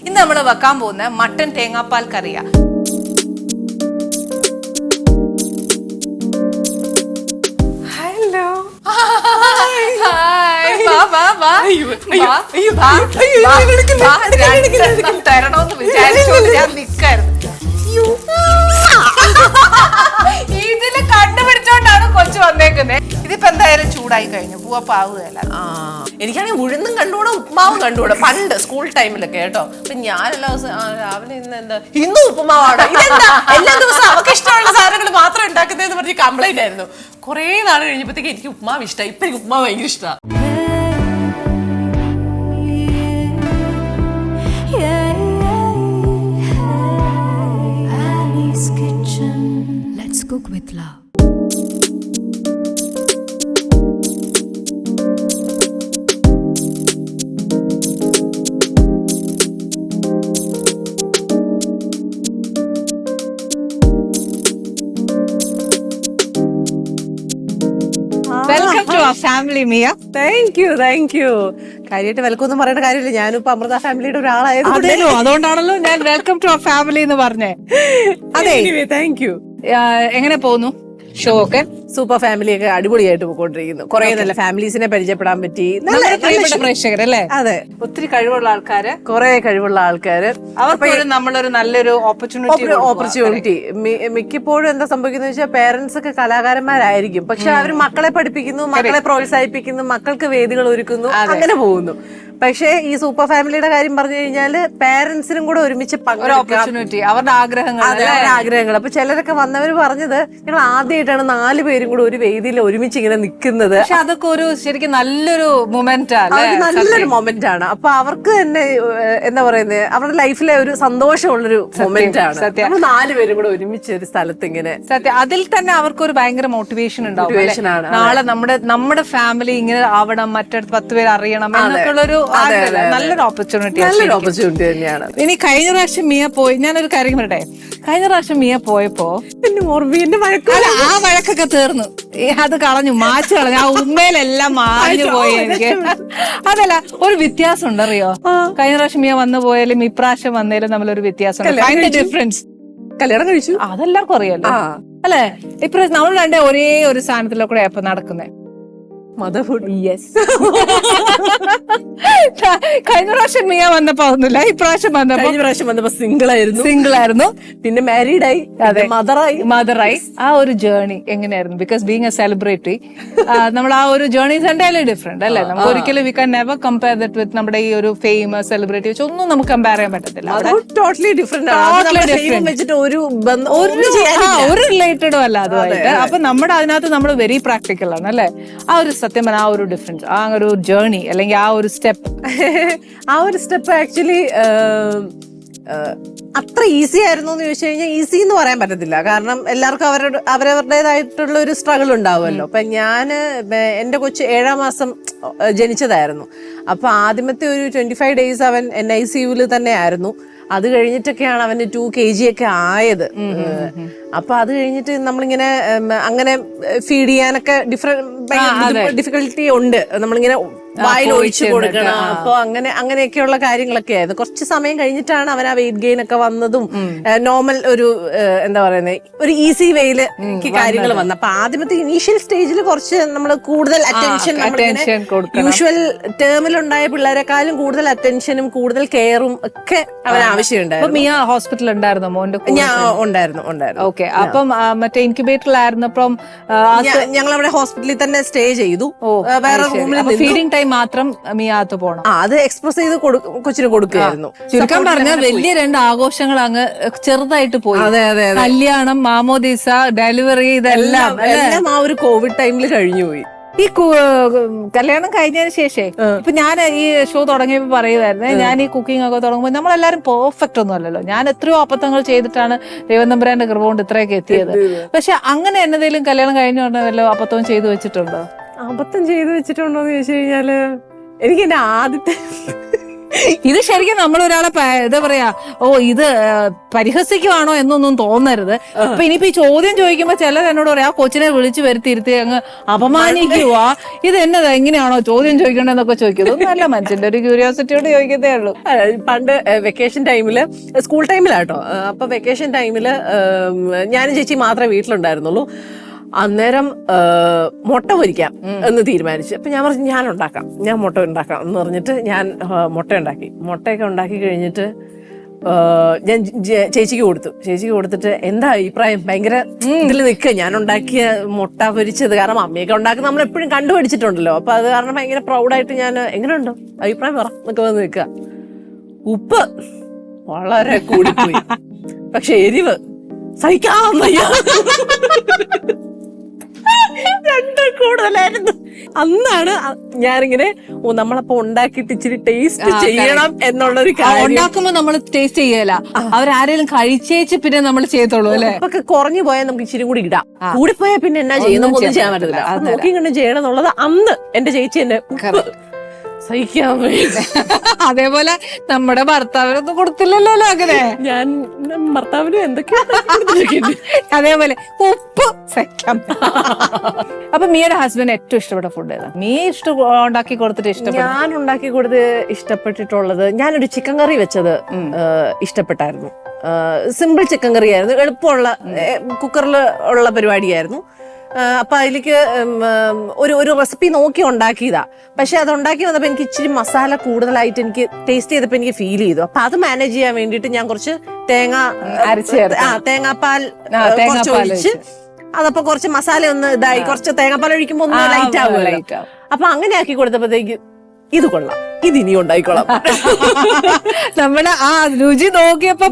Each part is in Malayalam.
ഇന്ന് നമ്മൾ വെക്കാൻ പോകുന്ന മട്ടൻ തേങ്ങാപ്പാൽ കറിയാ. ഹലോ തരണോന്ന് വിചാരിച്ചോണ്ട് ഞാൻ നിക്കായിരുന്നു. കണ്ടുപിടിച്ചോണ്ടാണ് കൊച്ചു വന്നേക്കുന്നത് ഇതിപ്പോ എന്തായാലും ചൂടായി കഴിഞ്ഞു. പൂവപ്പാവുകയല്ല ആ എനിക്കാണെങ്കിൽ ഉഴുന്നും കണ്ടുകൂടെ ഉപ്പുമാവും കണ്ടുകൂടെ. പണ്ട് സ്കൂൾ ടൈമിലൊക്കെ കേട്ടോ. അപ്പൊ ദിവസവും ആ, രാവിലെ ഇന്ന് എന്താ ഇന്നും ഉപ്പുമാവാണ്? ഇതെന്താ? എല്ലാ ദിവസവും അവർക്ക് ഇഷ്ടമുള്ള സാധനങ്ങൾ മാത്രം ഉണ്ടാക്കുന്നതെന്ന് പറഞ്ഞ് കംപ്ലൈന്റ് ആയിരുന്നു. കുറേ നാൾ കഴിഞ്ഞപ്പോഴത്തേക്ക് എനിക്ക് ഉപ്പുമാവ് ഇഷ്ടമായി ഇപ്പൊ എനിക്ക് ഉപ്പുമാവ് ഭയങ്കര ഇഷ്ടമാണ് family Miya thank you thank you കാര്യമായിട്ട് വെൽക്കം ഒന്നും പറയേണ്ട കാര്യമില്ല. ഞാനിപ്പോ അമൃത ഫാമിലിയുടെ ഒരാളായത് അതേലോ അതുകൊണ്ടാണല്ലോ ഞാൻ വെൽക്കം ടു ഫാമിലി എന്ന് പറഞ്ഞേ. അതെ. താങ്ക് യു എങ്ങനെ പോകുന്നു? ഷോ ഒക്കെ? സൂപ്പർ ഫാമിലി ഒക്കെ അടിപൊളിയായിട്ട് പോയിക്കൊണ്ടിരിക്കുന്നു. കുറെ നല്ല ഫാമിലീസിനെ പരിചയപ്പെടാൻ പറ്റി. പ്രേക്ഷകർ അല്ലേ? അതെ. ഒത്തിരി കഴിവുള്ള ആൾക്കാര് കുറെ കഴിവുള്ള ആൾക്കാര്. അവർക്കൊരു നമ്മളൊരു നല്ലൊരു ഓപ്പർച്യൂണിറ്റി ഓപ്പർച്യൂണിറ്റി മിക്കപ്പോഴും എന്താ സംഭവിക്കുന്നത് വെച്ചാൽ പേരൻസ് ഒക്കെ കലാകാരന്മാരായിരിക്കും. പക്ഷെ അവർ മക്കളെ പഠിപ്പിക്കുന്നു മക്കളെ പ്രോത്സാഹിപ്പിക്കുന്നു മക്കൾക്ക് വേദികൾ ഒരുക്കുന്നു അങ്ങനെ പോകുന്നു. പക്ഷേ ഈ സൂപ്പർ ഫാമിലിയുടെ കാര്യം പറഞ്ഞു കഴിഞ്ഞാൽ പേരൻസിനും കൂടെ ഒരുമിച്ച് ഓപ്പർച്യൂണിറ്റി അവരുടെ ആഗ്രഹങ്ങൾ ആഗ്രഹങ്ങൾ. അപ്പൊ ചിലരൊക്കെ വന്നവർ പറഞ്ഞത് ഞങ്ങൾ ആദ്യമായിട്ടാണ് നാല് പേരും കൂടെ ഒരു വേദിയിൽ ഒരുമിച്ച് ഇങ്ങനെ നിൽക്കുന്നത്. പക്ഷെ അതൊക്കെ ഒരു ശരിക്കും നല്ലൊരു മൊമെന്റ് ആണ് നല്ലൊരു മൊമെന്റ് ആണ്. അപ്പൊ അവർക്ക് തന്നെ എന്താ പറയുന്നത് അവരുടെ ലൈഫിലെ ഒരു സന്തോഷമുള്ളൊരു മൊമെന്റ് ആണ്. സത്യം. നാല് പേരും കൂടെ ഒരുമിച്ച് ഒരു സ്ഥലത്ത് ഇങ്ങനെ സത്യം. അതിൽ തന്നെ അവർക്ക് ഒരു ഭയങ്കര മോട്ടിവേഷൻ ഉണ്ടാവും നാളെ നമ്മുടെ നമ്മുടെ ഫാമിലി ഇങ്ങനെ ആവണം മറ്റടുത്ത് പത്ത് പേര് അറിയണം എന്നൊക്കെയുള്ളൊരു നല്ലൊരു ഓപ്പർച്യൂണിറ്റി നല്ലൊരു ഓപ്പർച്യൂണിറ്റി തന്നെയാണ്. ഇനി കഴിഞ്ഞ പ്രാവശ്യം മിയ പോയി. ഞാനൊരു കാര്യം പറയട്ടെ? കഴിഞ്ഞ പ്രാവശ്യം മിയ പോയപ്പോ എന്റെ ഓർമ്മ എന്റെ ആ വഴക്കൊക്കെ തീർന്നു. അത് കളഞ്ഞു മാച്ചു കളഞ്ഞു. ആ ഉമ്മയിലെല്ലാം മാഞ്ഞു പോയി എനിക്ക്. അതല്ല ഒരു വ്യത്യാസം ഉണ്ടറിയോ കഴിഞ്ഞ പ്രാവശ്യം ഞാൻ വന്നു പോയാലും ഇപ്രാവശ്യം വന്നേലും തമ്മിലൊരു വ്യത്യാസം ഡിഫറൻസ് കല്യാണം കഴിച്ചു. അതെല്ലാവർക്കും അറിയാലോ. അല്ലെ? ഇപ്രാവശ്യം നമ്മൾ രണ്ടേ ഒരേ ഒരു സ്ഥാനത്തിലൂടെ കൂടെ ഇപ്പൊ നടക്കുന്നേ? മദർഹുഡ് യെസ് കഴിഞ്ഞ പ്രാവശ്യം മിയ വന്നപ്പോ ഒന്നുമില്ല. ഇപ്രാവശ്യം വന്നപ്പോ കഴിഞ്ഞ പ്രാവശ്യം വന്നപ്പോ സിംഗിൾ ആയിരുന്നു സിംഗിൾ ആയിരുന്നു പിന്നെ മാരീഡ് ആയി. അതെ. മദറായി മദറായി ആ ഒരു ജേർണി എങ്ങനെയായിരുന്നു? ബിക്കോസ് ബീങ് എ സെലിബ്രിറ്റി നമ്മൾ ആ ഒരു ജേർണി എന്റയർലി ഡിഫറെന്റ് അല്ലേ? നമുക്ക് ഒരിക്കലും we can never compare that with നമ്മുടെ ഈ ഒരു ഫേമസ് സെലിബ്രിറ്റി വെച്ച് ഒന്നും നമുക്ക് കമ്പയർ ചെയ്യാൻ പറ്റത്തില്ല ടോട്ടലി ഡിഫറെന്റ് ഒരു ഒരു റിലേറ്റഡും അല്ല അതുമായിട്ട്. അപ്പൊ നമ്മുടെ അതിനകത്ത് നമ്മൾ വെരി പ്രാക്ടിക്കൽ ആണ് അല്ലേ? ആ ഒരു സത്യം പറഞ്ഞാൽ ആ ഒരു ഡിഫറൻസ് ആ ഒരു ജേർണി അല്ലെങ്കിൽ ആ ഒരു സ്റ്റെപ്പ് ആ ഒരു സ്റ്റെപ്പ് ആക്ച്വലി അത്ര ഈസി ആയിരുന്നു എന്ന് ചോദിച്ചു കഴിഞ്ഞാൽ ഈസി എന്ന് പറയാൻ പറ്റത്തില്ല. കാരണം എല്ലാവർക്കും അവരുടെ അവരവരുടേതായിട്ടുള്ള ഒരു സ്ട്രഗിൾ ഉണ്ടാവുമല്ലോ. അപ്പം ഞാൻ എന്റെ കൊച്ച് ഏഴാം മാസം ജനിച്ചതായിരുന്നു. അപ്പോൾ ആദ്യമത്തെ ഒരു ട്വന്റി ഫൈവ് ഡേയ്സ് അവൻ എൻ ഐ സി യുവിൽ തന്നെ ആയിരുന്നു. അത് കഴിഞ്ഞിട്ടൊക്കെയാണ് അവന് ടു കെ ജി ഒക്കെ ആയത്. അപ്പൊ അത് കഴിഞ്ഞിട്ട് നമ്മളിങ്ങനെ അങ്ങനെ ഫീഡ് ചെയ്യാനൊക്കെ ഡിഫറെന്റ് ഡിഫിക്കൽട്ടി ഉണ്ട്. നമ്മളിങ്ങനെ വായിൽ ഒഴിച്ചു കൊടുക്കണം. അപ്പൊ അങ്ങനെ അങ്ങനെയൊക്കെയുള്ള കാര്യങ്ങളൊക്കെ ആയിരുന്നു. കുറച്ച് സമയം കഴിഞ്ഞിട്ടാണ് അവൻ ആ വെയിറ്റ് ഗെയിൻ ഒക്കെ വന്നതും നോർമൽ ഒരു എന്താ പറയുന്നത് ഒരു ഈസി വേയിൽ കാര്യങ്ങൾ വന്നു. അപ്പൊ ആദ്യമത്തെ ഇനീഷ്യൽ സ്റ്റേജിൽ കുറച്ച് നമ്മൾ കൂടുതൽ അറ്റൻഷൻ. യൂഷ്വൽ ടേമിലുണ്ടായ പിള്ളേരെക്കാളും കൂടുതൽ അറ്റൻഷനും കൂടുതൽ കെയറും ഒക്കെ അവൻ ആവശ്യമുണ്ടായിരുന്നു. ഹോസ്പിറ്റലിൽ ഉണ്ടായിരുന്നോ മോന്റെ ഞാൻ ഉണ്ടായിരുന്നു ഉണ്ടായിരുന്നു. ഓക്കെ അപ്പം മറ്റേ ഇൻക്യുബേറ്ററിലായിരുന്നപ്പം ഞങ്ങൾ അവിടെ ഹോസ്പിറ്റലിൽ തന്നെ സ്റ്റേ ചെയ്തു. വേറെ റൂമിൽ ഫീഡിംഗ് ടൈം മാത്രം മിയാത്ത് പോണം. അത് എക്സ്പ്രസ് ചെയ്ത് കൊച്ചിന് കൊടുക്കുകയായിരുന്നു. ചുരുക്കം പറഞ്ഞ വലിയ രണ്ട് ആഘോഷങ്ങൾ അങ്ങ് ചെറുതായിട്ട് പോയി. കല്യാണം മാമോദീസ ഡെലിവറി ഇതെല്ലാം എല്ലാം ആ ഒരു കോവിഡ് ടൈമിൽ കഴിഞ്ഞുപോയി. ഈ കല്യാണം കഴിഞ്ഞതിന് ശേഷേ ഇപ്പൊ ഞാൻ ഈ ഷോ തുടങ്ങിയപ്പോ പറയുമായിരുന്നേ ഞാൻ ഈ കുക്കിംഗ് ഒക്കെ തുടങ്ങുമ്പോൾ നമ്മളെല്ലാരും പെർഫെക്റ്റ് ഒന്നും അല്ലല്ലോ ഞാൻ എത്രയോ അബദ്ധങ്ങൾ ചെയ്തിട്ടാണ് ദൈവനമ്പരാന്റെ കൃപ കൊണ്ട് ഇത്രയൊക്കെ എത്തിയത്. പക്ഷെ അങ്ങനെ എന്നതേലും കല്യാണം കഴിഞ്ഞ ഉടനെ വല്ല അബദ്ധവും ചെയ്തു വെച്ചിട്ടുണ്ടോ? അബദ്ധം വെച്ചിട്ടുണ്ടോ എന്ന് ചോദിച്ചു കഴിഞ്ഞാൽ എനിക്ക് എന്റെ ആദ്യത്തെ ഇത് ശരിക്കും നമ്മൾ ഒരാളെ എന്താ പറയാ ഓ ഇത് പരിഹസിക്കുവാണോ എന്നൊന്നും തോന്നരുത്. അപ്പൊ ഇനിയിപ്പോ ഈ ചോദ്യം ചോദിക്കുമ്പോ ചിലർ എന്നോട് പറയാം ആ കൊച്ചിനെ വിളിച്ചു വരുത്തിയിരുത്തി അങ്ങ് അപമാനിക്കുവാ. ഇത് എന്നതാ എങ്ങനെയാണോ ചോദ്യം ചോദിക്കണ്ടെന്നൊക്കെ ചോദിക്കുന്നത്? നല്ല മനുഷ്യന്റെ ഒരു ക്യൂരിയോസിറ്റിയോട് ചോദിക്കുന്നേ ഉള്ളൂ. പണ്ട് വെക്കേഷൻ ടൈമിൽ സ്കൂൾ ടൈമിലാട്ടോ അപ്പൊ വെക്കേഷൻ ടൈമിൽ ഞാനും ചേച്ചി മാത്രമേ വീട്ടിലുണ്ടായിരുന്നുള്ളൂ. അന്നേരം മുട്ട പൊരിക്കാം എന്ന് തീരുമാനിച്ചു. അപ്പൊ ഞാൻ പറഞ്ഞു ഞാൻ ഉണ്ടാക്കാം ഞാൻ മുട്ട ഉണ്ടാക്കാം എന്ന് പറഞ്ഞിട്ട് ഞാൻ മുട്ട ഉണ്ടാക്കി. മുട്ടയൊക്കെ ഉണ്ടാക്കി കഴിഞ്ഞിട്ട് ഞാൻ ചേച്ചിക്ക് കൊടുത്തു. ചേച്ചിക്ക് കൊടുത്തിട്ട് എന്താ അഭിപ്രായം? ഭയങ്കര ഇതിൽ നിൽക്കുക. ഞാൻ ഉണ്ടാക്കിയ മുട്ട പൊരിച്ചത് കാരണം അമ്മയൊക്കെ ഉണ്ടാക്കുന്ന നമ്മൾ എപ്പോഴും കണ്ടുപിടിച്ചിട്ടുണ്ടല്ലോ അപ്പൊ അത് കാരണം ഭയങ്കര പ്രൗഡായിട്ട് ഞാൻ എങ്ങനെയുണ്ടോ അഭിപ്രായം പറ. എന്നൊക്കെ വന്ന് നിൽക്കുക. ഉപ്പ് വളരെ കൂടിപ്പോയി. പക്ഷെ എരിവ് സഹിക്കാൻ വയ്യ. രണ്ടും കൂടുതലായിരുന്നു. അന്നാണ് ഞാനിങ്ങനെ ഓ നമ്മളപ്പോ ഉണ്ടാക്കിയിട്ട് ഇച്ചിരി ടേസ്റ്റ് ചെയ്യണം എന്നുള്ള ഒരു കാര്യം. ഉണ്ടാക്കുമ്പോ നമ്മൾ ടേസ്റ്റ് ചെയ്യല. അവരാരെങ്കിലും കഴിച്ചേച്ച് പിന്നെ നമ്മൾ ചെയ്തോളൂ അല്ലെ? ഒക്കെ കുറഞ്ഞു പോയാൽ നമുക്ക് ഇച്ചിരി കൂടി ഇടാം. കൂടിപ്പോയാൽ പിന്നെ എന്നാ ചെയ്യുന്ന ചെയ്യാൻ പറ്റില്ല. നോക്കി ഇങ്ങനെ ചെയ്യണം എന്നുള്ളത് അന്ന് എന്റെ ചേച്ചി എന്നെ സഹിക്കാൻ വയ്യ. അതേപോലെ നമ്മുടെ ഭർത്താവിനൊന്നും കൊടുത്തില്ലല്ലോ അങ്ങനെ ഞാൻ ഭർത്താവിന് എന്തൊക്കെയാണ്. അതേപോലെ ഉപ്പ് സഹിക്കാം അപ്പൊ മിയുടെ ഹസ്ബൻഡ് ഏറ്റവും ഇഷ്ടപ്പെട്ട ഫുഡ് ഏതാ? മീ ഇഷ്ടം ഉണ്ടാക്കി കൊടുത്തിട്ട് ഇഷ്ടപ്പെട്ടു ഞാൻ ഉണ്ടാക്കി കൊടുത്ത് ഇഷ്ടപ്പെട്ടിട്ടുള്ളത് ഞാനൊരു ചിക്കൻ കറി വെച്ചത് ഇഷ്ടപ്പെട്ടായിരുന്നു. സിമ്പിൾ ചിക്കൻ കറി ആയിരുന്നു. എളുപ്പമുള്ള കുക്കറിൽ ഉള്ള പരിപാടിയായിരുന്നു. അപ്പൊ അതിലേക്ക് ഒരു ഒരു റെസിപ്പി നോക്കി ഉണ്ടാക്കിയതാ. പക്ഷെ അത് ഉണ്ടാക്കി വന്നപ്പോൾ എനിക്ക് ഇച്ചിരി മസാല കൂടുതലായിട്ട് എനിക്ക് ടേസ്റ്റ് ചെയ്തപ്പോ എനിക്ക് ഫീൽ ചെയ്തു. അപ്പൊ അത് മാനേജ് ചെയ്യാൻ വേണ്ടിയിട്ട് ഞാൻ കുറച്ച് തേങ്ങ അരച്ച് ആ തേങ്ങാപ്പാൽ കുറച്ച് ഒഴിച്ച്. അതപ്പോ കുറച്ച് മസാല ഒന്ന് ഇതായി കുറച്ച് തേങ്ങാപ്പാൽ ഒഴിക്കുമ്പോൾ ഒന്ന് ലൈറ്റ് ആവുമല്ലോ. അപ്പൊ അങ്ങനെ ആക്കി കൊടുത്തപ്പോഴത്തേക്ക് ഇത് കൊള്ളാം. ഇത് ഇനി ഉണ്ടായിക്കോളാം. നമ്മുടെ ആ രുചി നോക്കിയപ്പോ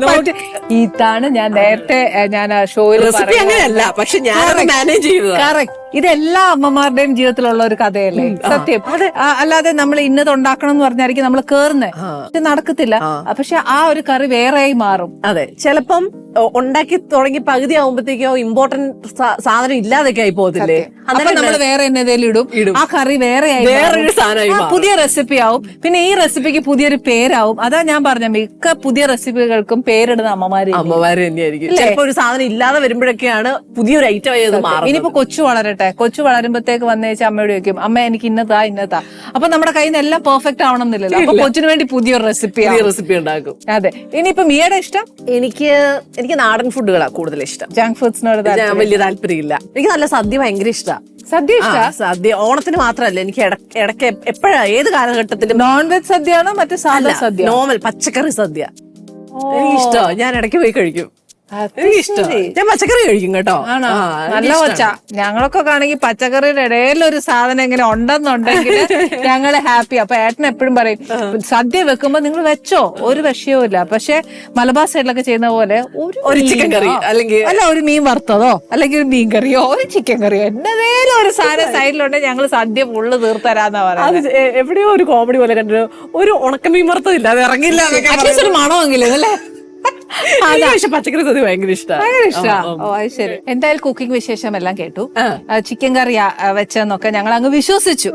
ഇതാണ് ഞാൻ നേരത്തെ ഞാൻ ഷോയിൽ റെസിപ്പി അങ്ങനെയല്ല പക്ഷെ ഞാൻ മാനേജ് ചെയ്തതാ. കറക്റ്റ് ഇതെല്ലാ അമ്മമാരുടെയും ജീവിതത്തിലുള്ള ഒരു കഥയല്ലേ? സത്യം. അതെ. അല്ലാതെ നമ്മൾ ഇന്നത് ഉണ്ടാക്കണം എന്ന് പറഞ്ഞായിരിക്കും നമ്മൾ കേറുന്നത് പക്ഷെ നടക്കത്തില്ല. പക്ഷെ ആ ഒരു കറി വേറെയായി മാറും. അതെ. ചിലപ്പം ഉണ്ടാക്കി തുടങ്ങി പകുതി ആവുമ്പോഴത്തേക്കോ ഇമ്പോർട്ടന്റ് സാധനം ഇല്ലാതൊക്കെ ആയി പോകത്തില്ലേ? അപ്പൊ നമ്മൾ വേറെ എന്നതേലും ഇടും. ഇടും. ആ കറി വേറെ വേറൊരു സാധനമായി. പുതിയ റെസിപ്പി ആവും. പിന്നെ ഈ റെസിപ്പിക്ക് പുതിയൊരു പേരാവും. അതാ ഞാൻ പറഞ്ഞ മിക്ക പുതിയ റെസിപ്പികൾക്കും പേരിടുന്ന അമ്മമാര് അമ്മമാര് തന്നെയായിരിക്കും. ചിലപ്പോ ഒരു സാധനം ഇല്ലാതെ വരുമ്പോഴൊക്കെയാണ് പുതിയൊരു ഐറ്റം ആയത് മാറും ഇനിയിപ്പോ കൊച്ചു വളരട്ടെ. കൊച്ചു വളരുമ്പത്തേക്ക് വന്നേച്ച് അമ്മയോട് ചോദിക്കും അമ്മ എനിക്ക് ഇന്നതാ ഇന്നതാ. അപ്പൊ നമ്മുടെ കയ്യിൽ നിന്ന് എല്ലാം പെർഫെക്റ്റ് ആവണമെന്നില്ലല്ലോ. അപ്പൊ കൊച്ചിന് വേണ്ടി പുതിയൊരു റെസിപ്പി പുതിയ റെസിപ്പി ഉണ്ടാക്കും. അതെ. ഇനിയിപ്പോ മിയയുടെ ഇഷ്ടം? എനിക്ക് എനിക്ക് നാടൻ ഫുഡുകളാണ് കൂടുതൽ ഇഷ്ടം. ജങ്ക് ഫുഡ്സിനോട് വലിയ താല്പര്യമില്ല. എനിക്ക് നല്ല സദ്യ ഭയങ്കര ഇഷ്ടമാണ് സദ്യ ഇഷ്ട? സദ്യ ഓണത്തിന് മാത്രമല്ല എനിക്ക് ഇട- ഇടയ്ക്ക് എപ്പോഴാ ഏത് കാലഘട്ടത്തിലും നോൺ വെജ് സദ്യയാണോ മറ്റേ സാധാ സദ്യ നോർമൽ പച്ചക്കറി സദ്യ. എനിക്ക് ഇഷ്ടമാണ് ഞാൻ ഇടയ്ക്ക് പോയി കഴിക്കും. എനിക്ക് ഇഷ്ടമാണ് ഞാൻ പച്ചക്കറി കഴിക്കും കേട്ടോ. ആ, നല്ല. കൊച്ച ഞങ്ങളൊക്കെ ആണെങ്കിൽ പച്ചക്കറിയുടെ ഇടയിൽ ഒരു സാധനം ഇങ്ങനെ ഉണ്ടെന്നുണ്ടെങ്കിൽ ഞങ്ങൾ ഹാപ്പി അപ്പൊ ഏട്ടൻ എപ്പോഴും പറയും സദ്യ വെക്കുമ്പോ നിങ്ങൾ വെച്ചോ? ഒരു വിഷയവും ഇല്ല. പക്ഷെ മലബാർ സൈഡിലൊക്കെ ചെയ്യുന്ന പോലെ ഒരു ചിക്കൻ കറി, അല്ലെങ്കിൽ- അല്ല ഒരു മീൻ വറുത്തതോ? അല്ലെങ്കിൽ ഒരു മീൻ കറിയോ? ഒരു ചിക്കൻ കറിയോ എന്നതേലും ഒരു സാധനം സൈഡിലുണ്ടെങ്കിൽ ഞങ്ങൾ സദ്യ ഫുള്ള് തീർത്തരാന്നാ പറയുന്നത് എവിടെയോ ഒരു കോമഡി പോലെ കണ്ടു ഒരു ഉണക്കമീൻ വറുത്തതില്ല അത് ഇറങ്ങില്ല മണമെങ്കിലും അല്ലേ? പക്ഷെ പച്ചക്കറി സദ്യ ഭയങ്കര ഇഷ്ടമാണ് ശരി. എന്തായാലും കുക്കിംഗ് വിശേഷം എല്ലാം കേട്ടു. ചിക്കൻ കറി വെച്ചെന്നൊക്കെ ഞങ്ങൾ അങ്ങ് വിശ്വസിച്ചു.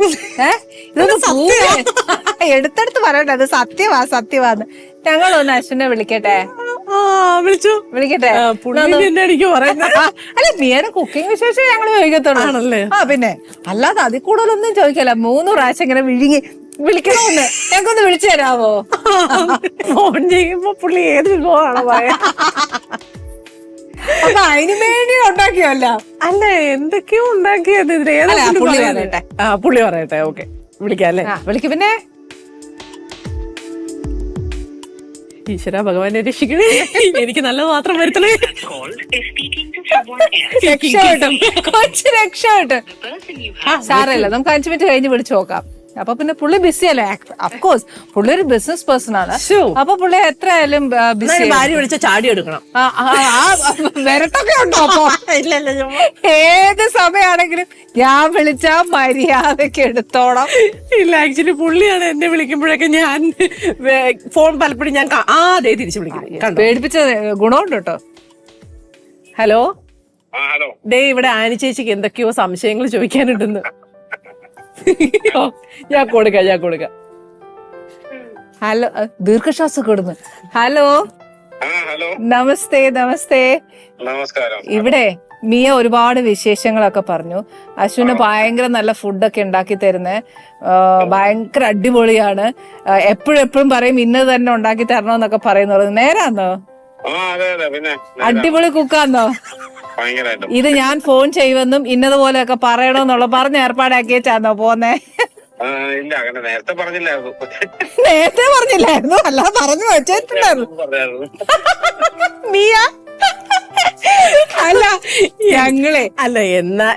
എടുത്തെടുത്ത് പറയട്ടെ അത് സത്യവാ സത്യവാന്ന് ഞങ്ങൾ ഒന്ന് അശ്വിനെ വിളിക്കട്ടെ. വിളിച്ചു? വിളിക്കട്ടെ. അല്ല നീയുടെ കുക്കിംഗ് വിശേഷം ഞങ്ങൾ ചോദിക്കത്തുള്ളൂ? ആ പിന്നെ. അല്ലാതെ അതിൽ കൂടുതലൊന്നും ചോദിക്കല മൂന്ന് പ്രാവശ്യം ഇങ്ങനെ വിഴുങ്ങി വിളിക്കണമെന്ന് ഞങ്ങൾക്കൊന്ന് വിളിച്ചു തരാമോ ഫോൺ ചെയ്യുമ്പോ പുള്ളി ഏത് വിഭവമാണോ പറയാ അപ്പൊ അതിന് വേണ്ടി ഉണ്ടാക്കിയല്ല അല്ല എന്തൊക്കെയോ ഉണ്ടാക്കിയത് ഇതിൽ ഏതാ പുള്ളി പറയട്ടെ. ആ പുള്ളി പറയട്ടെ ഓക്കെ. വിളിക്കാം അല്ലേ? വിളിക്ക് പിന്നെ. ഈശ്വര ഭഗവാനെ രക്ഷിക്കണേ. എനിക്ക് നല്ലത് മാത്രം വരുത്തണേ. രക്ഷപ്പെട്ടും കൊച്ചു രക്ഷപ്പെട്ടും സാരമില്ല നമുക്ക് അഞ്ചു മിനിറ്റ് കഴിഞ്ഞ് വിളിച്ചു നോക്കാം. അപ്പൊ പിന്നെ പുള്ളി ബിസി അല്ലേ? അഫ്കോഴ്സ് പുള്ളി ഒരു ബിസിനസ് പേഴ്സൺ ആണ്. അപ്പൊ പുള്ളി എത്രയായാലും ബിസി എന്നാലും ഭാര്യ വിളിച്ച ചാടി എടുക്കണം. വരട്ടൊക്കെ ഉണ്ടോ അപ്പൊ? ഏത് സമയമാണെങ്കിലും ഞാൻ വിളിച്ചാ മര്യാദയ്ക്ക് എടുത്തോണം ഇല്ല ആക്ച്വലി പുള്ളിയാണ് എന്നെ വിളിക്കുമ്പോഴൊക്കെ ഞാൻ ഫോൺ പലപ്പോഴും ഞാൻ ആദ്യം ആ ദേ തിരിച്ചു വിളിക്കും. കണ്ടോ? പേടിപ്പിച്ച ഗുണമുണ്ട് കേട്ടോ. ഹലോ ആ ഹലോ ദേ ഇവിടെ ആനി ചേച്ചിക്ക് എന്തൊക്കെയോ സംശയങ്ങൾ ചോദിക്കാനുണ്ടെന്ന്. ഞാൻ കൊടുക്കാം ഞാൻ കൊടുക്കാം. ഹലോ ദീർഘശ്വാസം കൊടുന്നു. ഹലോ. നമസ്തേ നമസ്തേ. നമസ്കാരം. ഇവിടെ മിയ ഒരുപാട് വിശേഷങ്ങളൊക്കെ പറഞ്ഞു. അശ്വിന് ഭയങ്കര നല്ല ഫുഡൊക്കെ ഉണ്ടാക്കി തരുന്നേ. ഭയങ്കര അടിപൊളിയാണ്. എപ്പോഴും എപ്പോഴും പറയും ഇന്നത് തന്നെ ഉണ്ടാക്കി തരണമെന്നൊക്കെ പറയുന്നു നേരാന്നോ. അടിപൊളി കുക്കാന്നോ? ഇത് ഞാൻ ഫോൺ ചെയ്യുമെന്നും ഇന്നതുപോലെയൊക്കെ പറയണമെന്നുള്ള പറഞ്ഞ് ഏർപ്പാടാക്കി വെച്ചാന്നോ പോന്നേ ഇല്ല അങ്ങനെ നേരത്തെ പറഞ്ഞില്ലായിരുന്നു. നേരത്തെ പറഞ്ഞില്ലായിരുന്നു. അല്ല പറഞ്ഞു വെച്ചിട്ടുണ്ടായിരുന്നു. നീയാ മിയ. അല്ല ഞങ്ങളെ അല്ല എന്നാ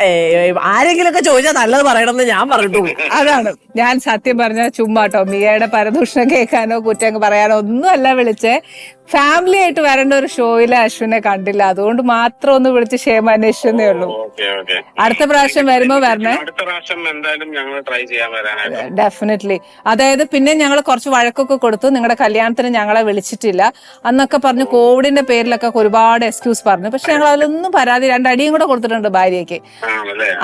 ആരെങ്കിലും ഒക്കെ ചോദിച്ചാൽ നല്ലത് പറയണമെന്ന് ഞാൻ പറഞ്ഞിട്ടുള്ളൂ അതാണ്. ഞാൻ സത്യം പറഞ്ഞ ചുമ്മാട്ടോ മിയയുടെ പരദൂഷണം കേൾക്കാനോ കുറ്റം പറയാനോ ഒന്നും അല്ല വിളിച്ചേ. ഫാമിലി ആയിട്ട് വരേണ്ട ഒരു ഷോയിൽ അശ്വിനെ കണ്ടില്ല. അതുകൊണ്ട് മാത്രം ഒന്ന് വിളിച്ച് ക്ഷേമം അന്വേഷിച്ചേ ഉള്ളൂ. Okay okay. അടുത്ത പ്രാവശ്യം വരുമ്പോ വരണേ. അടുത്ത പ്രാവശ്യം എന്തായാലും ഞങ്ങൾ ട്രൈ ചെയ്യാൻ വരാനായിട്ട്. ഡെഫിനറ്റ്ലി അതായത് പിന്നെ ഞങ്ങൾ കുറച്ച് വഴക്കൊക്കെ കൊടുത്തു. നിങ്ങളുടെ കല്യാണത്തിന് ഞങ്ങളെ വിളിച്ചിട്ടില്ല. അന്നൊക്കെ പറഞ്ഞു കോവിഡിന്റെ പേരിലൊക്കെ ഒരുപാട് എക്സ്ക്യൂസ് പറഞ്ഞു. പക്ഷെ ഞങ്ങൾ അതിലൊന്നും പരാതി രണ്ടടിയും കൂടെ കൊടുത്തിട്ടുണ്ട് ഭാര്യയ്ക്ക്.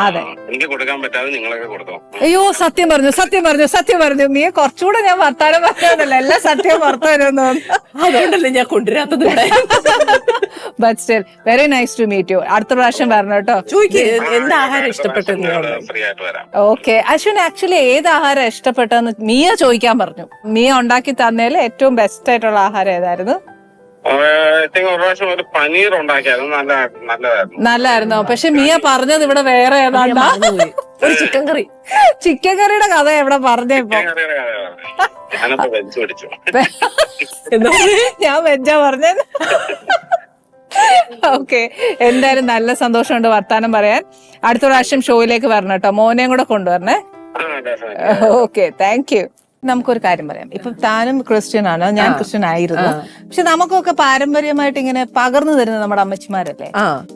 അതെ. എനിക്ക് കൊടുക്കാൻ പറ്റാതെ നിങ്ങളൊക്കെ കൊടുത്തോ? അയ്യോ സത്യം പറഞ്ഞു സത്യം പറഞ്ഞു സത്യം പറഞ്ഞു. നീ കുറച്ചുകൂടെ ഞാൻ വർത്താനം പറഞ്ഞതല്ല എല്ലാം സത്യം പുറത്തു വരുന്നു അതുകൊണ്ടല്ലേ ഞാൻ കൊണ്ടുവരാത്തത് but still very nice to meet you അടുത്ത പ്രാവശ്യം വരണം കേട്ടോ. എന്താ ആഹാരം ഇഷ്ടപ്പെട്ടത് ഓക്കെ അശ്വിൻ ആക്ച്വലി ഏത് ആഹാരം ഇഷ്ടപ്പെട്ടെന്ന് മിയ ചോദിക്കാൻ പറഞ്ഞു. മിയ ഉണ്ടാക്കി തന്നതിൽ ഏറ്റവും ബെസ്റ്റ് ആയിട്ടുള്ള ആഹാരം ഏതായിരുന്നു? നല്ലായിരുന്നോ പക്ഷെ മിയ പറഞ്ഞത് ഇവിടെ വേറെ ഏതാണ്ടാ? ഒരു ചിക്കൻ കറി ചിക്കൻ കറിയുടെ കഥ എവിടെ പറഞ്ഞേ ഇപ്പൊ? പറഞ്ഞത്. ഞാൻ വെജാ പറഞ്ഞ ഓക്കെ. എന്തായാലും നല്ല സന്തോഷമുണ്ട് വർത്താനം പറയാൻ. അടുത്ത പ്രാവശ്യം ഷോയിലേക്ക് വരണം കേട്ടോ. മോനെയും കൂടെ കൊണ്ടുവരണേ. ഓക്കെ. Thank you. നമുക്കൊരു കാര്യം പറയാം. ഇപ്പൊ താനും ക്രിസ്ത്യൻ ആണ്. ഞാൻ ക്രിസ്ത്യൻ ആയിരുന്നു. പക്ഷെ നമുക്കൊക്കെ പാരമ്പര്യമായിട്ട് ഇങ്ങനെ പകർന്നു തരുന്നത് നമ്മുടെ അമ്മച്ചിമാരല്ലേ?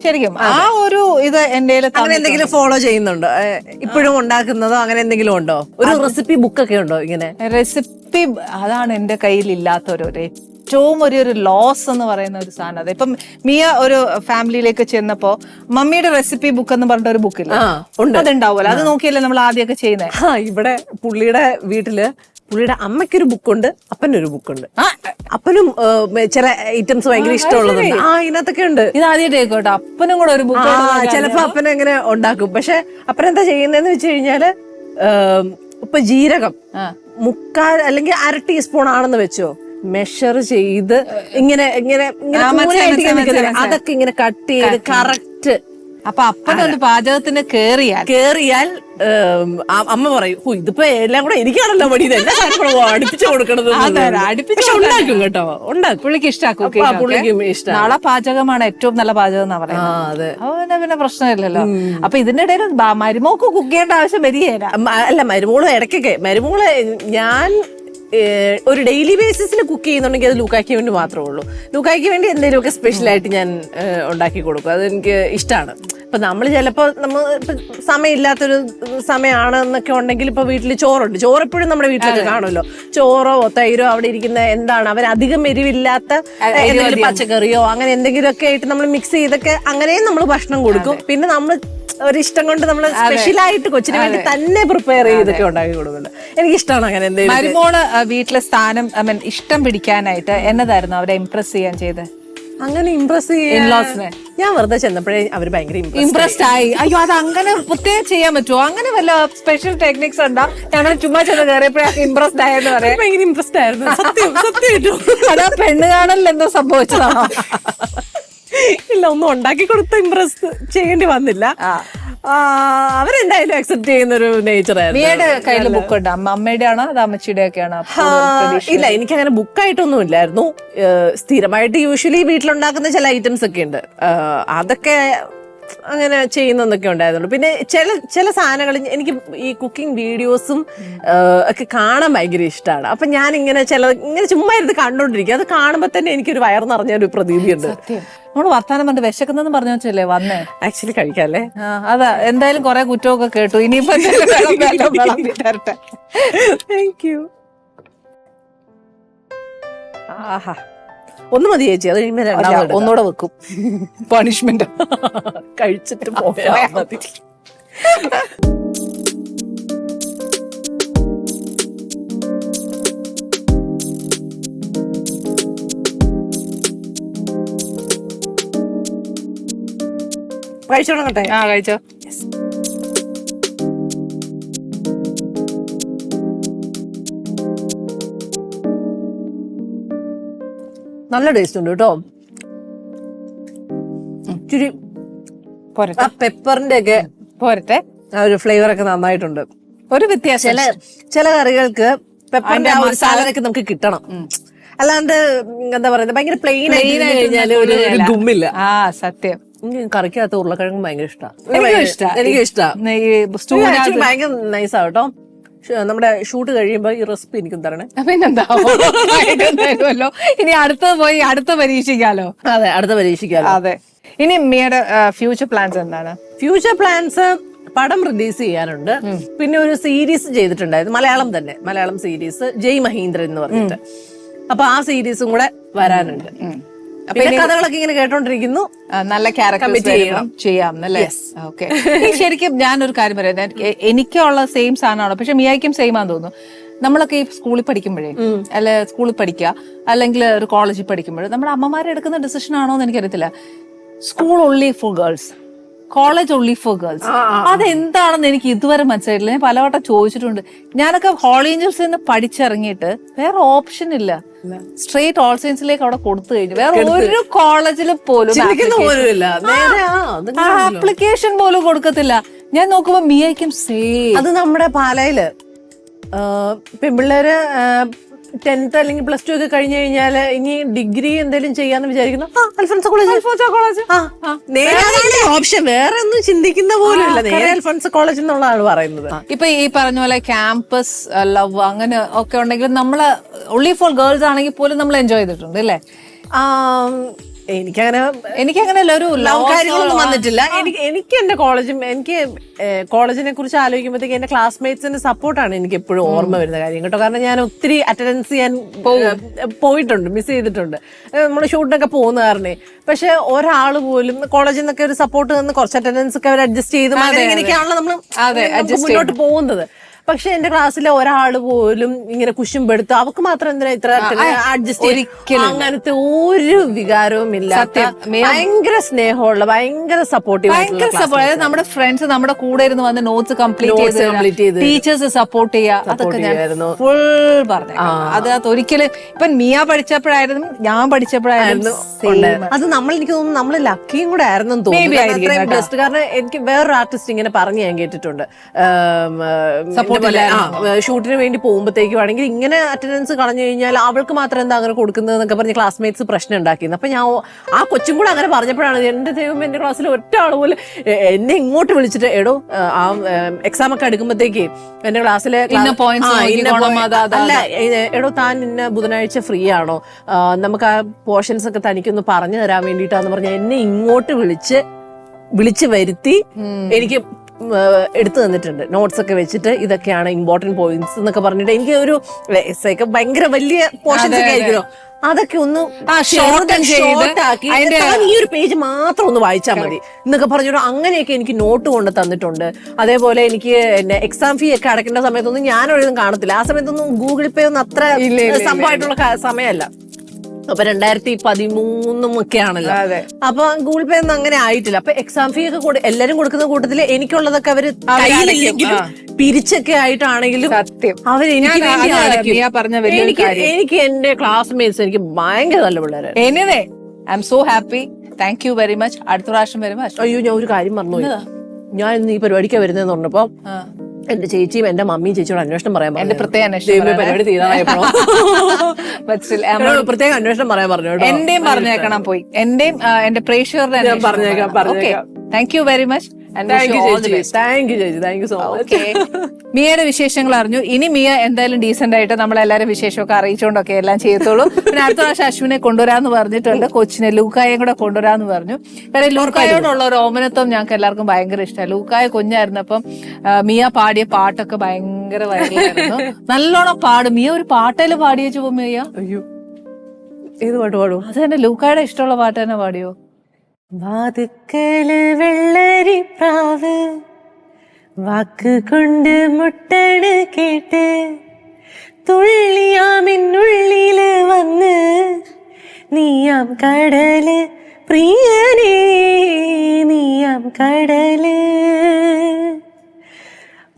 ശരിക്കും. ആ ഒരു ഇത് എന്റെ എന്തെങ്കിലും ഫോളോ ചെയ്യുന്നുണ്ടോ? ഇപ്പോഴും ഉണ്ടാക്കുന്നതോ അങ്ങനെ എന്തെങ്കിലും ഉണ്ടോ? ഒരു റെസിപ്പി ബുക്ക് ഒക്കെ ഉണ്ടോ ഇങ്ങനെ? റെസിപ്പി അതാണ് എന്റെ കയ്യിൽ ഇല്ലാത്തൊരു ഒരു ഏറ്റവും വലിയൊരു ലോസ് എന്ന് പറയുന്ന ഒരു സാധനം. അതെ ഇപ്പം മിയ ഒരു ഫാമിലിയിലേക്ക് ചെന്നപ്പോ മമ്മിയുടെ റെസിപ്പി ബുക്ക് എന്ന് പറഞ്ഞിട്ട് ഒരു ബുക്കില്ല അതുണ്ടാവുമല്ലോ. അത് നോക്കിയല്ലേ നമ്മൾ ആദ്യമൊക്കെ ചെയ്യുന്നത് ഇവിടെ പുള്ളിയുടെ വീട്ടിൽ പുള്ളിയുടെ അമ്മയ്ക്കൊരു ബുക്കുണ്ട് അപ്പനൊരു ബുക്കുണ്ട്. അപ്പനും ചില ഐറ്റംസ് ഭയങ്കര ഇഷ്ടമുള്ളതുണ്ട്. ആ ഇതിനകത്തൊക്കെ ഉണ്ട്. ഇത് ആദ്യമായിട്ട് കേട്ടോ. അപ്പനും കൂടെ ഒരു ബുക്ക് ചിലപ്പോ അപ്പനെ എങ്ങനെ ഉണ്ടാക്കും. പക്ഷെ അപ്പനെന്താ ചെയ്യുന്നതെന്ന് വെച്ച് കഴിഞ്ഞാൽ ഇപ്പൊ ജീരകം മുക്കാൽ അല്ലെങ്കിൽ അര ടീസ്പൂൺ ആണെന്ന് വെച്ചോ. മെഷർ ചെയ്ത് ഇങ്ങനെ ഇങ്ങനെ ഇങ്ങനെ ഇങ്ങനെ. അതൊക്കെ ഇങ്ങനെ കട്ട് ചെയ്ത് കറക്റ്റ് അപ്പൊ അപ്പനൊന്ന് പാചകത്തിന് കേറിയാൽ? കേറിയാൽ അമ്മ പറയും ഓ ഇതിപ്പോ എല്ലാം കൂടെ എനിക്കാണല്ലോ മടി അടുപ്പിച്ചു കൊടുക്കണത് ഉണ്ടാക്കും കേട്ടോ ഉണ്ടാക്കും. പുള്ളിക്ക് ഇഷ്ടാക്കും പുള്ളിക്കും ഇഷ്ടാ. നാളെ പാചകമാണ് ഏറ്റവും നല്ല പാചകം എന്നാ പറയുന്നത്. പിന്നെ പിന്നെ പ്രശ്നമില്ലല്ലോ. അപ്പൊ ഇതിന്റെ ഇടയിൽ മരുമോക്ക് കുക്ക് ചെയ്യേണ്ട ആവശ്യം വരികയില്ല അല്ല മരുമോൾ ഇടയ്ക്കൊക്കെ മരുമോൾ ഞാൻ ഒരു ഡെയിലി ബേസിസിൽ കുക്ക് ചെയ്യുന്നുണ്ടെങ്കിൽ അത് ലൂക്കായ്ക്ക് വേണ്ടി മാത്രമേ ഉള്ളൂ. ലൂക്കായ്ക്ക് വേണ്ടി എന്തെങ്കിലുമൊക്കെ സ്പെഷ്യലായിട്ട് ഞാൻ ഉണ്ടാക്കി കൊടുക്കും. അതെനിക്ക് ഇഷ്ടമാണ് ഇപ്പൊ നമ്മൾ ചിലപ്പോൾ നമ്മൾ ഇപ്പൊ സമയമില്ലാത്തൊരു സമയമാണ് എന്നൊക്കെ ഉണ്ടെങ്കിൽ ഇപ്പൊ വീട്ടിൽ ചോറുണ്ട്. ചോറ് എപ്പോഴും നമ്മുടെ വീട്ടിലൊക്കെ കാണുമല്ലോ. ചോറോ തൈരോ അവിടെ ഇരിക്കുന്ന എന്താണ്? അവർ അധികം എരിവില്ലാത്ത എന്തെങ്കിലും പച്ചക്കറിയോ അങ്ങനെ എന്തെങ്കിലുമൊക്കെ ആയിട്ട് നമ്മൾ മിക്സ് ചെയ്തൊക്കെ അങ്ങനെയും നമ്മൾ ഭക്ഷണം കൊടുക്കും. പിന്നെ നമ്മൾ ഒരു ഇഷ്ടം കൊണ്ട് നമ്മൾ സ്പെഷ്യലായിട്ട് കൊച്ചിന് വേണ്ടി തന്നെ പ്രിപ്പയർ ചെയ്തൊക്കെ ഉണ്ടാക്കി കൊടുക്കുന്നുണ്ട്. എനിക്ക് ഇഷ്ടമാണ് അങ്ങനെ എന്തെങ്കിലും മരുമോൾ വീട്ടിലെ സ്ഥാനം ഐ മീൻ ഇഷ്ടം പിടിക്കാനായിട്ട് എന്നതായിരുന്നു അവരെ ഇംപ്രസ് ചെയ്യാൻ ചെയ്ത്? അങ്ങനെ ഇംപ്രസ് In-laws-നെ. ഞാൻ വെറുതെ ചെന്നപ്പോഴേ അവർ ഭയങ്കര ഇംപ്രസ്ഡ് ആയി. അയ്യോ അത് അങ്ങനെ പ്രത്യേകം ചെയ്യാൻ പറ്റുമോ? അങ്ങനെ വല്ല സ്പെഷ്യൽ ടെക്നിക്സ് ഉണ്ടോ? ഞങ്ങൾ ചുമ്മാ ചെന്ന് കയറിയപ്പോഴേ ഇംപ്രസ്ഡ് ആയെന്ന് ആയി. പറയാം. ഭയങ്കര ഇംപ്രസ്ഡ് ആയിരുന്നു. സത്യം സത്യമായിട്ടും അതാ പെണ്ണ് കാണലിൽ എന്തോ സംഭവിച്ചതാണോ? ഇല്ല ഒന്നും ഉണ്ടാക്കി കൊടുത്ത് ഇംപ്രസ് ചെയ്യേണ്ടി വന്നില്ല. അവരെന്തായാലും അക്സെപ്റ്റ് ചെയ്യുന്ന ഒരു നേച്ചർ കയ്യിൽ ബുക്ക് ഉണ്ട്. അമ്മ അമ്മയുടെ ആണോ അത് അമ്മച്ചിയുടെ ഒക്കെ ആണോ ഇല്ല എനിക്ക് അങ്ങനെ ബുക്കായിട്ടൊന്നും ഇല്ലായിരുന്നു സ്ഥിരമായിട്ട് യൂഷ്വലി വീട്ടിലുണ്ടാക്കുന്ന ചില ഐറ്റംസ് ഒക്കെ ഉണ്ട്. അതൊക്കെ അങ്ങനെ ചെയ്യുന്നതൊക്കെ ഉണ്ടായിരുന്നുള്ളൂ പിന്നെ ചില ചില സാധനങ്ങൾ എനിക്ക് ഈ കുക്കിംഗ് വീഡിയോസും ഒക്കെ കാണാൻ ഭയങ്കര ഇഷ്ടമാണ് അപ്പൊ ഞാൻ ഇങ്ങനെ ചില ഇങ്ങനെ ചുമ്മാ ഇരുന്ന് കണ്ടോണ്ടിരിക്കും. അത് കാണുമ്പോൾ തന്നെ എനിക്കൊരു വയർ നിറഞ്ഞ ഒരു പ്രതീതിയുണ്ട് നമ്മൾ വർത്താനം പറഞ്ഞ് വിശക്കുന്നെന്ന് പറഞ്ഞു വെച്ചല്ലേ വന്നേ? ആക്ച്വലി കഴിക്കാല്ലേ? അതാ എന്തായാലും കുറെ കുറ്റമൊക്കെ കേട്ടു. ഇനിയിപ്പോ താങ്ക് യു ആഹാ. ഒന്ന് മതി ചേച്ചി അത് കഴിയുമ്പോൾ രണ്ടാമത് ഒന്നുകൂടെ വെക്കും. പണിഷ്മെന്റ് കഴിച്ചിട്ട് പോയാൽ മതി. ആ കഴിച്ചോ. നല്ല ടേസ്റ്റ് ഉണ്ട് കേട്ടോ. ഇച്ചിരി പോരട്ടെ. ആ പെപ്പറിന്റെ ഒക്കെ പോരട്ടെ. ആ ഒരു ഫ്ലേവർ ഒക്കെ നന്നായിട്ടുണ്ട്. ഒരു വ്യത്യാസം ചില ചില കറികൾക്ക് പെപ്പറിന്റെ ആ ഒരു സാധനമൊക്കെ നമുക്ക് കിട്ടണം. അല്ലാണ്ട് എന്താ പറയുന്നത് ഭയങ്കര പ്ലെയിൻ ആയിട്ട് കഴിഞ്ഞാൽ ഒരു ഒരു ഗുമ്മില്ല. ആ സത്യം. എനിക്ക് കറിക്കകത്ത് ഉരുളക്കിഴങ്ങ് ഭയങ്കര ഇഷ്ടമാണ് എനിക്കും ഇഷ്ടാ. എനിക്ക് ഇഷ്ടമാണ് സ്റ്റൂവിനകത്ത് ഭയങ്കര നൈസാ കേട്ടോ. നമ്മുടെ ഷൂട്ട് കഴിയുമ്പോൾ ഈ റെസിപ്പി എനിക്കും തരണേ. അപ്പൊ ഇനി അടുത്ത പോയി അടുത്ത പരീക്ഷിക്കാലോ? അതെ അടുത്ത പരീക്ഷിക്കാലോ. അതെ. ഇനി മിയുടെ ഫ്യൂച്ചർ പ്ലാൻസ് എന്താണ്? ഫ്യൂച്ചർ പ്ലാൻസ് പടം റിലീസ് ചെയ്യാനുണ്ട്. പിന്നെ ഒരു സീരീസ് ചെയ്തിട്ടുണ്ടായിരുന്നു മലയാളം തന്നെ. മലയാളം സീരീസ് ജയ് മഹീന്ദ്രൻ എന്ന് പറഞ്ഞിട്ട്. അപ്പൊ ആ സീരീസും കൂടെ വരാനുണ്ട്. പിന്നെ കഥകളൊക്കെ ഇങ്ങനെ കേട്ടോണ്ടിരിക്കുന്നു. നല്ല ക്യാരക്ടർ ചെയ്യാം അല്ലേ? ഓക്കെ ശരിക്കും ഞാനൊരു കാര്യം പറയാം. ഞാൻ- എനിക്കുള്ള സെയിം സാധനമാണ്? പക്ഷെ മിയായിക്കും സെയിം ആണെന്ന് തോന്നുന്നു. നമ്മളൊക്കെ ഈ സ്കൂളിൽ പഠിക്കുമ്പോഴേ അല്ലെ സ്കൂളിൽ പഠിക്കുക അല്ലെങ്കിൽ ഒരു കോളേജിൽ പഠിക്കുമ്പോഴേ നമ്മുടെ അമ്മമാരെ എടുക്കുന്ന ഡിസിഷൻ ആണോ എന്ന് എനിക്കറിയത്തില്ല. School only for girls college only for girls അതെന്താണെന്ന് എനിക്ക് ഇതുവരെ മനസ്സിലായിട്ടില്ല. ഞാൻ പലവട്ടം ചോദിച്ചിട്ടുണ്ട്. ഞാനൊക്കെ ഏഞ്ചൽസിൽ നിന്ന് പഠിച്ചിറങ്ങിയിട്ട് വേറെ ഓപ്ഷൻ ഇല്ല. സ്ട്രേറ്റ് ഓൾ സയൻസിലേക്ക് അവിടെ കൊടുത്തു കഴിഞ്ഞു. വേറെ ഒരു കോളേജിൽ പോലും ആപ്ലിക്കേഷൻ പോലും കൊടുക്കത്തില്ല. ഞാൻ നോക്കുമ്പോ ബി ഐക്കും സേ അത് നമ്മുടെ പാലയിൽ പെൺപിള്ളേര് ടെൻത്ത് അല്ലെങ്കിൽ പ്ലസ് ടു ഒക്കെ കഴിഞ്ഞു കഴിഞ്ഞാൽ ഇനി ഡിഗ്രി എന്തെങ്കിലും ചെയ്യാന്ന് വിചാരിക്കുന്നു? ആ, അൽഫോൻസ കോളേജ്. കോളേജ്. നേരെ ഓപ്ഷൻ വേറെ ഒന്നും ചിന്തിക്കുന്ന പോലും ഇല്ല. നേരെ അൽഫോൻസ കോളേജ് എന്നുള്ളതാണ് പറയുന്നത്. ഇപ്പൊ ഈ പറഞ്ഞ പോലെ ക്യാമ്പസ് ലവ് അങ്ങനെ ഒക്കെ ഉണ്ടെങ്കിലും നമ്മൾ ഒള്ളി ഫോർ ഗേൾസ് ആണെങ്കിൽ പോലും നമ്മൾ എൻജോയ് ചെയ്തിട്ടുണ്ട് അല്ലേ ആ, എനിക്കങ്ങനെ എനിക്ക് അങ്ങനെയല്ല ഒരു ലവ് കാര്യങ്ങളൊന്നും വന്നിട്ടില്ല. എനിക്ക് എനിക്ക് എന്റെ കോളേജും എനിക്ക് കോളേജിനെ കുറിച്ച് ആലോചിക്കുമ്പോഴത്തേക്ക് എന്റെ ക്ലാസ്മേറ്റ്സിന്റെ സപ്പോർട്ടാണ് എനിക്ക് എപ്പോഴും ഓർമ്മ വരുന്ന കാര്യം കേട്ടോ. കാരണം ഞാൻ ഒത്തിരി അറ്റൻഡൻസ് ചെയ്യാൻ പോയിട്ടുണ്ട് മിസ് ചെയ്തിട്ടുണ്ട്. നമ്മൾ ഷൂട്ടിനൊക്കെ പോകുന്ന കാരണേ. പക്ഷെ ഒരാൾ പോലും കോളേജിൽ നിന്നൊക്കെ ഒരു സപ്പോർട്ട് തന്ന് കുറച്ച് അറ്റൻഡൻസ് ഒക്കെ അവർ അഡ്ജസ്റ്റ് ചെയ്ത് ഇങ്ങനെയൊക്കെയാണല്ലോ നമ്മൾ മുന്നോട്ട് പോകുന്നത്. പക്ഷെ എന്റെ ക്ലാസ്സിലെ ഒരാൾ പോലും ഇങ്ങനെ കുശുമ്പെടുത്ത് അവക്ക് മാത്രം എന്തിനാ ഇത്ര അഡ്ജസ്റ്റ് ഒരിക്കലും അങ്ങനത്തെ ഒരു വികാരവും ഇല്ല ഭയങ്കര സ്നേഹമുള്ള ഭയങ്കര സപ്പോർട്ടീവ് ഭയങ്കര സപ്പോർട്ട് അതായത് നമ്മുടെ ഫ്രണ്ട്സ് നമ്മുടെ കൂടെ ഇരുന്ന് വന്ന് നോട്ട്സ് കംപ്ലീറ്റ് ചെയ്ത് ടീച്ചേഴ്സ് സപ്പോർട്ട് ചെയ്യുക അതൊക്കെ ഞാൻ. ഫുൾ പറഞ്ഞു അതിനകത്ത് ഒരിക്കലും ഇപ്പൊ മിയ പഠിച്ചപ്പോഴായിരുന്നു ഞാൻ പഠിച്ചപ്പോഴായിരുന്നു അത് നമ്മൾ എനിക്ക് തോന്നുന്നു നമ്മൾ ലക്കിയും കൂടെ ആയിരുന്നു തോന്നുന്നു. ബെസ്റ്റ് കാരണം എനിക്ക് വേറൊരു ആർട്ടിസ്റ്റ് ഇങ്ങനെ പറഞ്ഞു ഞാൻ കേട്ടിട്ടുണ്ട്. ഷൂട്ടിന് വേണ്ടി പോകുമ്പോഴത്തേക്കും ആണെങ്കിൽ ഇങ്ങനെ അറ്റൻഡൻസ് കളഞ്ഞു കഴിഞ്ഞാൽ അവൾക്ക് മാത്രം എന്താ അങ്ങനെ കൊടുക്കുന്നതെന്നൊക്കെ പറഞ്ഞ് ക്ലാസ്മേറ്റ്സ് പ്രശ്നം ഉണ്ടാക്കിയിരുന്നു. അപ്പൊ ഞാൻ ആ കൊച്ചും കൂടെ അങ്ങനെ പറഞ്ഞപ്പോഴാണ് എന്റെ ദൈവം എന്റെ ക്ലാസ്സിൽ ഒറ്റ ആൾ പോലെ എന്നെ ഇങ്ങോട്ട് വിളിച്ചിട്ട് എടോ ആ എക്സാം ഒക്കെ എടുക്കുമ്പോഴത്തേക്ക് എന്റെ ക്ലാസ്സിലെ അല്ല എടോ താൻ ഇന്ന ബുധനാഴ്ച ഫ്രീ ആണോ? നമുക്ക് ആ പോർഷൻസ് ഒക്കെ തനിക്കൊന്ന് പറഞ്ഞു തരാൻ വേണ്ടിയിട്ടാന്ന് പറഞ്ഞ എന്നെ ഇങ്ങോട്ട് വിളിച്ച് വിളിച്ചു വരുത്തി എനിക്ക് എടുത്തു തന്നിട്ടുണ്ട്. നോട്ട്സ് ഒക്കെ വെച്ചിട്ട് ഇതൊക്കെയാണ് ഇമ്പോർട്ടന്റ് പോയിന്റ്സ് എന്നൊക്കെ പറഞ്ഞിട്ട് എനിക്ക് ഒരു ഒക്കെ ഭയങ്കര വലിയ പോർഷൻസ് ഒക്കെ ആയിരിക്കുമല്ലോ. അതൊക്കെ ഒന്ന് ആക്കി ഈ ഒരു പേജ് മാത്രം ഒന്ന് വായിച്ചാൽ മതി. എന്നൊക്കെ പറഞ്ഞു അങ്ങനെയൊക്കെ എനിക്ക് നോട്ട് കൊണ്ട് തന്നിട്ടുണ്ട്. അതേപോലെ എനിക്ക് എക്സാം ഫീ ഒക്കെ അടയ്ക്കേണ്ട സമയത്തൊന്നും ഒഴുതും കാണത്തില്ല. ആ സമയത്തൊന്നും ഗൂഗിൾ പേ ഒന്നും അത്ര സംഭവമായിട്ടുള്ള സമയമല്ല. അപ്പൊ രണ്ടായിരത്തി പതിമൂന്നും ഒക്കെ ആണല്ലോ അപ്പൊ ഗൂഗിൾ പേ ഒന്നും അങ്ങനെ ആയിട്ടില്ല. അപ്പൊ എക്സാം ഫീ ഒക്കെ എല്ലാരും കൊടുക്കുന്ന കൂട്ടത്തിൽ എനിക്കുള്ളതൊക്കെ അവർ കയ്യിലില്ലെങ്കിലും പിരിച്ചൊക്കെ ആയിട്ടാണെങ്കിലും സത്യം. അവർ എനിക്ക് എനിക്ക് എന്റെ ക്ലാസ്മേറ്റ്സ് എനിക്ക് ഭയങ്കര നല്ല പിള്ളേര് anyway I'm so happy thank you very much അടുത്ത പ്രാവശ്യം വരുമ്പോ അയ്യോ ഞാൻ ഒരു കാര്യം പറഞ്ഞു ഞാൻ ഇന്ന് ഈ പരിപാടിക്ക് വരുന്നതെന്ന് പറഞ്ഞപ്പോ. എന്റെ ചേച്ചിയും എന്റെ മമ്മിയും ചേച്ചിയോട് അന്വേഷണം പറയാൻ പറഞ്ഞു പ്രത്യേക അന്വേഷണം. പരിപാടി തീരാറായപ്പോ പ്രത്യേക അന്വേഷണം പറയാൻ പറഞ്ഞു എന്റെയും പറഞ്ഞേക്കണം പോയി. എന്റെയും എന്റെ പ്രേക്ഷകരുടെ പറഞ്ഞേക്കാം, പറഞ്ഞേക്കാം. Thank you very much thank you ചേച്ചി. താങ്ക് യു ചേച്ചി. Thank you so much okay മിയയുടെ വിശേഷങ്ങൾ അറിഞ്ഞു. ഇനി മിയ എന്തായാലും ഡീസെന്റ് ആയിട്ട് നമ്മളെല്ലാരും വിശേഷമൊക്കെ അറിയിച്ചുകൊണ്ടൊക്കെ എല്ലാം ചെയ്യത്തുള്ളൂ. പിന്നെ അടുത്ത പ്രാവശ്യം അശ്വിനെ കൊണ്ടുവരാന്ന് പറഞ്ഞിട്ടുണ്ട്. കൊച്ചിനെ ലൂക്കായും കൂടെ കൊണ്ടുവരാന്ന് പറഞ്ഞു. കാരണം ലൂക്കായോടുള്ള ഒരു ഓമനത്വം ഞങ്ങൾക്ക് എല്ലാവർക്കും ഭയങ്കര ഇഷ്ടമാണ്. ലൂക്കായ കുഞ്ഞായിരുന്നപ്പം മിയ പാടിയ പാട്ടൊക്കെ ഭയങ്കര വൈറലായിരുന്നു. നല്ലോണം പാടും. മിയ ഒരു പാട്ടേൽ പാടിയേച്ചു വെച്ചു മിയ. അയ്യോ. ഏത് പാട്ട് പാടും? അത് തന്നെ ലൂക്കായുടെ ഇഷ്ടമുള്ള പാട്ട് തന്നെ പാടിയോ? വാതുക്കൽ വെള്ളരി പ്രാവ്. വാക്ക് കൊണ്ട് മുട്ടണ് കേട്ട് തുള്ളിയാമിന്നുള്ളിൽ വന്ന് നീയാം കടൽ പ്രിയനേ നീയാം കടൽ.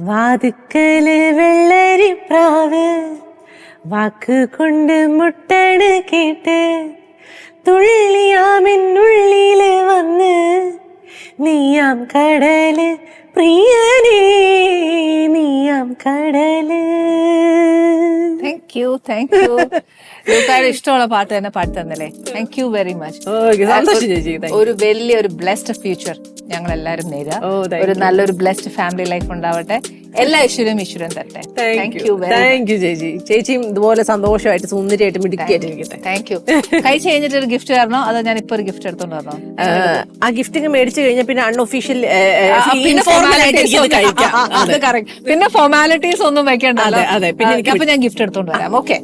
വാതുക്കൽ വെള്ളരിപ്രാവ് വാക്ക് കൊണ്ട് മുട്ടണ് കേട്ട് തുള്ളിയാമിന്നുള്ളിൽ വന്ന് നീയാം കടൽ പ്രിയനേ നീയാം കടൽ. താങ്ക് യു താങ്ക് യു ലൂക്കായുടെ ഇഷ്ടമുള്ള പാട്ട് തന്നെ പാട്ട് തന്നല്ലേ? Thank you very much. ഒരു വലിയ ഒരു ബ്ലെസ്ഡ് ഫ്യൂച്ചർ ഞങ്ങൾ എല്ലാവരും നേരുക. ഒരു നല്ലൊരു ബ്ലെസ്ഡ് ഫാമിലി ലൈഫ് ഉണ്ടാവട്ടെ. എല്ലാ ഈശ്വരും ഈശ്വരൻ തരട്ടെ. താങ്ക് യു താങ്ക് യു ചേച്ചി. ചേച്ചിയും ഇതുപോലെ സന്തോഷമായിട്ട് സുന്ദരിയായിട്ട് മിടുക്കിയായിട്ടിരിക്കട്ടെ താങ്ക് യു കൈ കഴിഞ്ഞിട്ട് ഒരു ഗിഫ്റ്റ് തരണോ? അതോ ഞാൻ ഇപ്പൊ ഒരു ഗിഫ്റ്റ് എടുത്തോണ്ട് വരണോ? ആ ഗിഫ്റ്റ് മേടിച്ചു കഴിഞ്ഞാൽ പിന്നെ അൺഒഫീഷ്യൽ പിന്നെ ഫോർമാലിറ്റീസ് ഒന്നും വെക്കണ്ടല്ലോ. അതെ. പിന്നെ അപ്പൊ ഞാൻ ഗിഫ്റ്റ് എടുത്തോണ്ട് വരാം. ഓക്കെ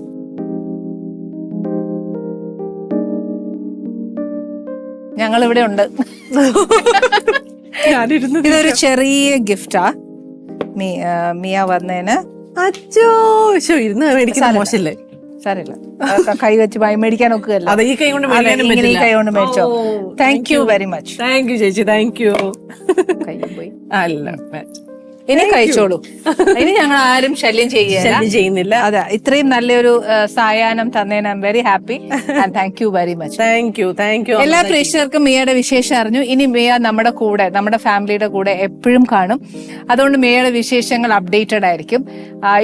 ഞങ്ങൾ ഇവിടെ ഉണ്ട് ഇതൊരു ചെറിയ ഗിഫ്റ്റാ മിയ വന്നതിന് അച്ചോ ഇരുന്ന് മേടിക്കുന്ന മോശല്ലേ? സാരില്ല കൈ വെച്ച് വായി മേടിക്കാൻ ഒക്കുകയല്ല. അതെ ഈ കൈ കൊണ്ട് ഇങ്ങനെ ഈ കൈ കൊണ്ട് മേടിച്ചോ. Thank you very much thank you ചേച്ചി. താങ്ക് യു കൈ പോയി. അല്ല ഇനി കഴിച്ചോളൂ. ഇനി ഞങ്ങൾ ആരും ശല്യം ചെയ്യുക ചെയ്യുന്നില്ല. അതെ ഇത്രയും നല്ലൊരു സായാഹ്നം തന്നതിന് I'm very happy thank you very much thank you thank you എല്ലാ പ്രേക്ഷകർക്കും മിയയുടെ വിശേഷം അറിഞ്ഞു. ഇനി മിയ നമ്മുടെ കൂടെ നമ്മുടെ ഫാമിലിയുടെ കൂടെ എപ്പോഴും കാണും. അതുകൊണ്ട് മിയയുടെ വിശേഷങ്ങൾ അപ്ഡേറ്റഡ് ആയിരിക്കും.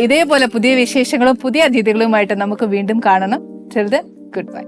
ഇതേപോലെ പുതിയ വിശേഷങ്ങളും പുതിയ അതിഥികളുമായിട്ട് നമുക്ക് വീണ്ടും കാണണം. ചെറുത് ഗുഡ് ബൈ